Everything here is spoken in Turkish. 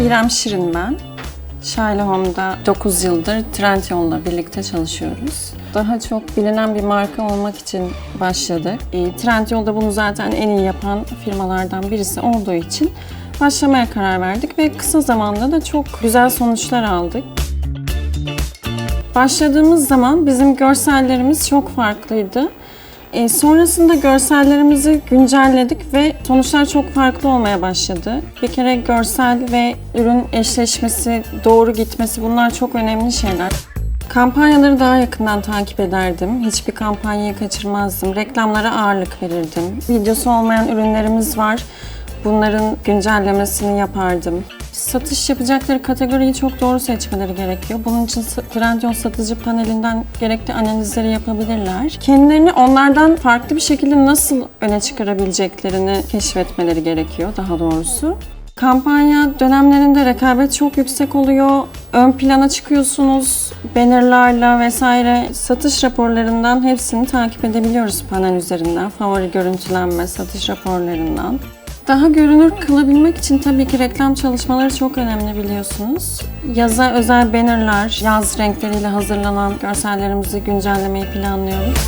İrem Şirin ben. Şaile Home'da 9 yıldır Trendyol'la birlikte çalışıyoruz. Daha çok bilinen bir marka olmak için başladık. E, Trendyol'da bunu zaten en iyi yapan firmalardan birisi olduğu için başlamaya karar verdik ve kısa zamanda da çok güzel sonuçlar aldık. Başladığımız zaman bizim görsellerimiz çok farklıydı. E, sonrasında görsellerimizi güncelledik ve sonuçlar çok farklı olmaya başladı. Bir kere görsel ve ürün eşleşmesi, doğru gitmesi bunlar çok önemli şeyler. Kampanyaları daha yakından takip ederdim. Hiçbir kampanyayı kaçırmazdım. Reklamlara ağırlık verirdim. Videosu olmayan ürünlerimiz var. Bunların güncellemesini yapardım. Satış yapacakları kategoriyi çok doğru seçmeleri gerekiyor. Bunun için Trendyol satıcı panelinden gerekli analizleri yapabilirler. Kendilerini onlardan farklı bir şekilde nasıl öne çıkarabileceklerini keşfetmeleri gerekiyor daha doğrusu. Kampanya dönemlerinde rekabet çok yüksek oluyor. Ön plana çıkıyorsunuz bannerlarla vesaire. Satış raporlarından hepsini takip edebiliyoruz panel üzerinden. Favori görüntülenme, satış raporlarından. Daha görünür kılabilmek için tabii ki reklam çalışmaları çok önemli biliyorsunuz. Yaza özel bannerlar, yaz renkleriyle hazırlanan görsellerimizi güncellemeyi planlıyoruz.